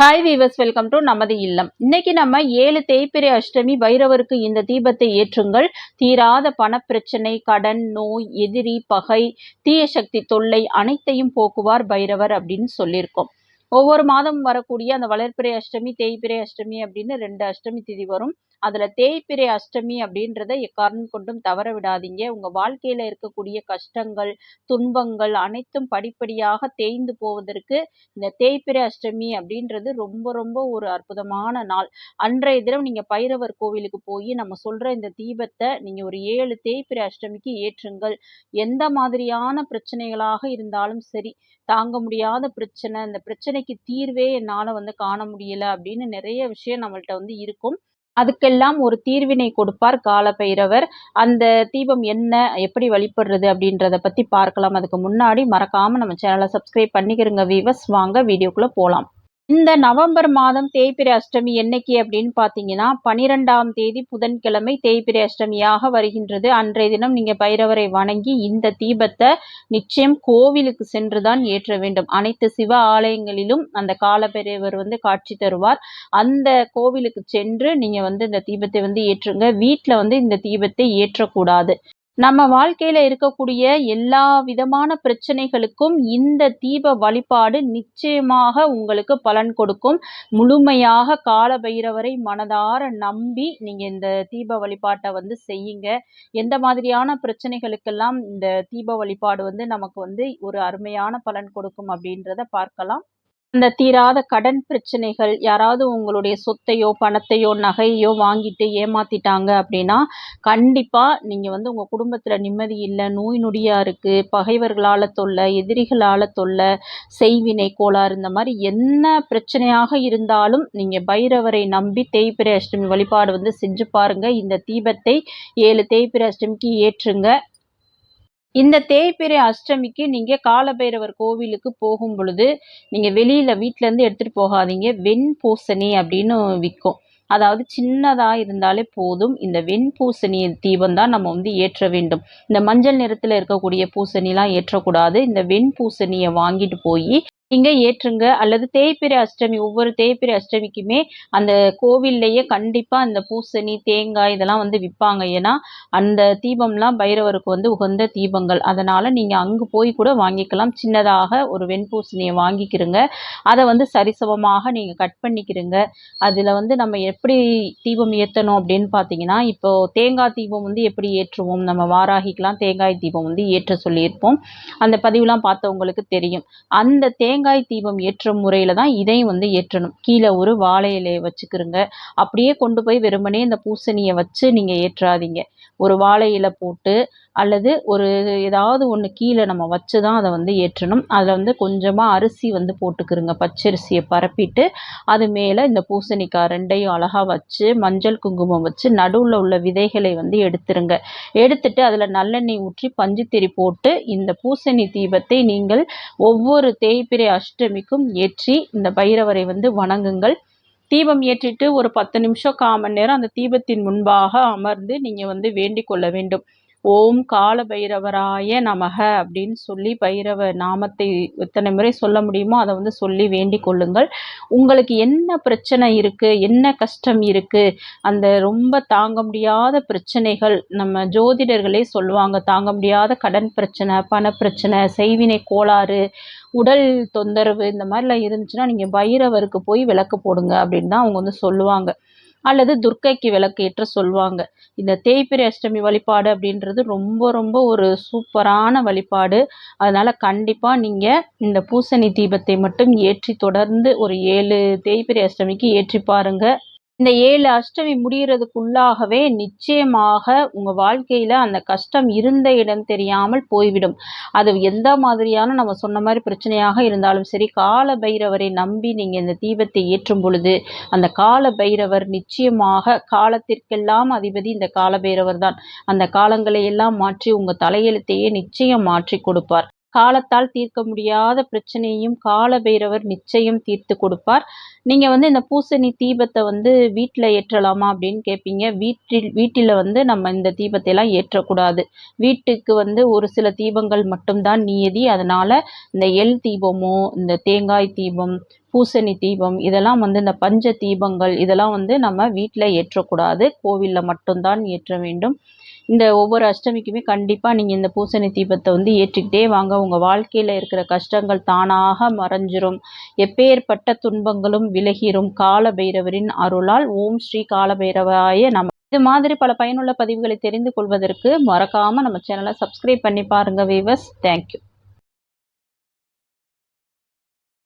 Hi viewers welcome to நமது இல்லம். இன்னைக்கு நம்ம ஏழு தேய்பிரை அஷ்டமி பைரவருக்கு இந்த தீபத்தை ஏற்றுங்கள். தீராத பணப்பிரச்சனை கடன் நோய் எதிரி பகை தீய சக்தி தொல்லை அனைத்தையும் போக்குவார் பைரவர் அப்படின்னு சொல்லியிருக்கோம். ஒவ்வொரு மாதம் வரக்கூடிய அந்த வளர்ப்பிறை அஷ்டமி தேய்பிரை அஷ்டமி அப்படின்னு ரெண்டு அஷ்டமி திதி வரும். அதில் தேய்பிறை அஷ்டமி அப்படின்றத எக்காரணம் கொண்டும் தவற விடாதீங்க. உங்கள் வாழ்க்கையில் இருக்கக்கூடிய கஷ்டங்கள் துன்பங்கள் அனைத்தும் படிப்படியாக தேய்ந்து போவதற்கு இந்த தேய்பிறை அஷ்டமி அப்படின்றது ரொம்ப ரொம்ப ஒரு அற்புதமான நாள். அன்றைய தினம் நீங்கள் பைரவர் கோவிலுக்கு போய் நம்ம சொல்கிற இந்த தீபத்தை நீங்கள் ஒரு ஏழு தேய்பிறை அஷ்டமிக்கு ஏற்றுங்கள். எந்த மாதிரியான பிரச்சனைகளாக இருந்தாலும் சரி தாங்க முடியாத பிரச்சனை இந்த பிரச்சனைக்கு தீர்வே என்னால் வந்து காண முடியல அப்படின்னு நிறைய விஷயம் நம்மள்ட்ட வந்து இருக்கும். அதுக்கெல்லாம் ஒரு தீர்வினை கொடுப்பார் காலபைரவர். அந்த தீபம் என்ன எப்படி வழிபடுறது அப்படின்றத பத்தி பார்க்கலாம். அதுக்கு முன்னாடி மறக்காம நம்ம சேனலை சப்ஸ்கிரைப் பண்ணிக்கிறோங்க வீவர்ஸ் வாங்க வீடியோக்குள்ள போலாம். இந்த நவம்பர் மாதம் தேய்பிரை அஷ்டமி என்னைக்கு அப்படின்னு பார்த்தீங்கன்னா பனிரெண்டாம் தேதி புதன்கிழமை தேய்பிரை அஷ்டமியாக வருகின்றது. அன்றைய தினம் நீங்கள் பைரவரை வணங்கி இந்த தீபத்தை நிச்சயம் கோவிலுக்கு சென்று தான் ஏற்ற வேண்டும். அனைத்து சிவ ஆலயங்களிலும் அந்த காலபைரவர் வந்து காட்சி தருவார். அந்த கோவிலுக்கு சென்று நீங்கள் வந்து இந்த தீபத்தை வந்து ஏற்றுங்க. வீட்டில் வந்து இந்த தீபத்தை ஏற்றக்கூடாது. நம்ம வாழ்க்கையில இருக்கக்கூடிய எல்லா விதமான பிரச்சனைகளுக்கும் இந்த தீப வழிபாடு நிச்சயமாக உங்களுக்கு பலன் கொடுக்கும். முழுமையாக கால பைரவரை மனதார நம்பி நீங்க இந்த தீப வழிபாட்டை வந்து செய்யுங்க. எந்த மாதிரியான பிரச்சனைகளுக்கெல்லாம் இந்த தீப வழிபாடு வந்து நமக்கு வந்து ஒரு அருமையான பலன் கொடுக்கும் அப்படின்றத பார்க்கலாம். அந்த தீராத கடன் பிரச்சனைகள் யாராவது உங்களுடைய சொத்தையோ பணத்தையோ நகையோ வாங்கிட்டு ஏமாத்திட்டாங்க அப்படின்னா கண்டிப்பாக நீங்கள் வந்து உங்கள் குடும்பத்தில் நிம்மதி இல்லை நோய் நொடியாக இருக்குது பகைவர்களால் தொல்லை எதிரிகளால் தொல்லை செய்வினை கோளாறு இந்த மாதிரி என்ன பிரச்சனையாக இருந்தாலும் நீங்கள் பைரவரை நம்பி தேய்பிரை அஷ்டமி வழிபாடு வந்து செஞ்சு பாருங்கள் இந்த தீபத்தை ஏழு தேய்பிரை அஷ்டமிக்கு ஏற்றுங்க. இந்த தேய்பிறை அஷ்டமிக்கு நீங்க காலபைரவர் கோவிலுக்கு போகும் பொழுது நீங்க வெளியில வீட்ல இருந்து எடுத்துட்டு போகாதீங்க. வெண்பூசணி அப்படின்னு விற்கும் அதாவது சின்னதா இருந்தாலே போதும். இந்த வெண்பூசணி தீபம் தான் நம்ம வந்து ஏற்ற வேண்டும். இந்த மஞ்சள் நிறத்துல இருக்கக்கூடிய பூசணிலாம் ஏற்றக்கூடாது. இந்த வெண் பூசணியை வாங்கிட்டு போய் நீங்கள் ஏற்றுங்க. அல்லது தேய்பிறை அஷ்டமி ஒவ்வொரு தேய்பிறை அஷ்டமிக்குமே அந்த கோவில்லையே கண்டிப்பாக அந்த பூசணி தேங்காய் இதெல்லாம் வந்து விற்பாங்க ஏன்னா அந்த தீபம்லாம் பைரவருக்கு வந்து உகந்த தீபங்கள். அதனால் நீங்கள் அங்கே போய் கூட வாங்கிக்கலாம். சின்னதாக ஒரு வெண்பூசணியை வாங்கிக்கிறங்க அதை வந்து சரிசமமாக நீங்கள் கட் பண்ணிக்கிறங்க அதில் வந்து நம்ம எப்படி தீபம் ஏற்றணும் அப்படின்னு பார்த்தீங்கன்னா இப்போது தேங்காய் தீபம் வந்து எப்படி ஏற்றுவோம்? நம்ம வாராகிக்கெலாம். தேங்காய் தீபம் வந்து ஏற்ற சொல்லியிருப்போம். அந்த பதிவுலாம் பார்த்தவங்களுக்கு தெரியும். அந்த தேங்காய் தேங்காய் தீபம் ஏற்றும் முறையில் தான் இதையும் வந்து ஏற்றணும். கீழே ஒரு வாழை இலையை வச்சுக்கிறோங்க அப்படியே கொண்டு போய் வெறுமனே இந்த பூசணியை வச்சு நீங்கள் ஏற்றாதீங்க. ஒரு வாழை இலை போட்டு அல்லது ஒரு ஏதாவது ஒன்று கீழே நம்ம வச்சு தான் அதை வந்து ஏற்றணும். அதில் வந்து கொஞ்சமாக அரிசி வந்து போட்டுக்கிறோங்க பச்சரிசியை பரப்பிட்டு அது மேலே இந்த பூசணிக்காய் ரெண்டையும் அழகாக வச்சு மஞ்சள் குங்குமம் வச்சு நடுவில் உள்ள விதைகளை வந்து எடுத்துருங்க. எடுத்துட்டு அதில் நல்லெண்ணெய் ஊற்றி பஞ்சுத்திரி போட்டு இந்த பூசணி தீபத்தை நீங்கள் ஒவ்வொரு தேய்பிரை அஷ்டமிக்கும் ஏற்றி இந்த பைரவரை வந்து வணங்குங்கள். தீபம் ஏற்றிட்டு ஒரு பத்து நிமிஷம் கால் மணி நேரம் அந்த தீபத்தின் முன்பாக அமர்ந்து நீங்கள் வந்து வேண்டிக் கொள்ள வேண்டும். ஓம் கால பைரவராய நமக அப்படின்னு சொல்லி பைரவ நாமத்தை எத்தனை முறை சொல்ல முடியுமோ அதை வந்து சொல்லி வேண்டிக் கொள்ளுங்கள். உங்களுக்கு என்ன பிரச்சனை இருக்குது என்ன கஷ்டம் இருக்குது அந்த ரொம்ப தாங்க முடியாத பிரச்சனைகள் நம்ம ஜோதிடர்களே சொல்லுவாங்க. தாங்க முடியாத கடன் பிரச்சனை பண பிரச்சனை செய்வினை கோளாறு உடல் தொந்தரவு இந்த மாதிரிலாம் இருந்துச்சுன்னா நீங்கள் பைரவருக்கு போய் விளக்கு போடுங்க அப்படின்னு தான் அவங்க வந்து சொல்லுவாங்க. அல்லது துர்க்கைக்கு விளக்கு ஏற்ற சொல்லுவாங்க. இந்த தேய்பிரை அஷ்டமி வழிபாடு அப்படின்றது ரொம்ப ரொம்ப ஒரு சூப்பரான வழிபாடு. அதனால் கண்டிப்பாக நீங்கள் இந்த பூசணி தீபத்தை மட்டும் ஏற்றி தொடர்ந்து ஒரு ஏழு தேய்பிரை அஷ்டமிக்கு ஏற்றி பாருங்கள் இந்த ஏழு அஷ்டமி முடிகிறதுக்குள்ளாகவே நிச்சயமாக உங்கள் வாழ்க்கையில் அந்த கஷ்டம் இருந்த இடம் தெரியாமல் போய்விடும். அது எந்த மாதிரியான நம்ம சொன்ன மாதிரி பிரச்சனையாக இருந்தாலும் சரி கால பைரவரை நம்பி நீங்கள் இந்த தீபத்தை ஏற்றும் பொழுது அந்த கால பைரவர் நிச்சயமாக காலத்திற்கெல்லாம் அதிபதி இந்த கால பைரவர் தான். அந்த காலங்களை எல்லாம் மாற்றி உங்கள் தலையெழுத்தையே நிச்சயம் மாற்றி கொடுப்பார். காலத்தால் தீர்க்க முடியாத பிரச்சனையும் கால பைரவர் நிச்சயம் தீர்த்து கொடுப்பார். நீங்கள் வந்து இந்த பூசணி தீபத்தை வந்து வீட்டில் ஏற்றலாமா அப்படின்னு கேட்பீங்க வீட்டில் வீட்டில் வந்து நம்ம இந்த தீபத்தை எல்லாம் ஏற்றக்கூடாது. வீட்டுக்கு வந்து ஒரு சில தீபங்கள் மட்டும்தான் நியதி. அதனால் இந்த எள் தீபமோ இந்த தேங்காய் தீபம் பூசணி தீபம் இதெல்லாம் வந்து இந்த பஞ்ச தீபங்கள் இதெல்லாம் வந்து நம்ம வீட்டில் ஏற்றக்கூடாது. கோவிலில் மட்டும்தான் ஏற்ற வேண்டும். இந்த ஒவ்வொரு அஷ்டமிக்குமே கண்டிப்பாக நீங்கள் இந்த பூசணி தீபத்தை வந்து ஏற்றிக்கிட்டே வாங்க. உங்கள் வாழ்க்கையில் இருக்கிற கஷ்டங்கள் தானாக மறைஞ்சிரும். எப்பேற்பட்ட துன்பங்களும் விலகிரும். கால பைரவரின் அருளால் ஓம் ஸ்ரீ கால பைரவாய நம இது மாதிரி பல பயனுள்ள பதிவுகளை தெரிந்து கொள்வதற்கு மறக்காமல் நம்ம சேனலை சப்ஸ்கிரைப் பண்ணி பாருங்கள் வீவர்ஸ் தேங்க்யூ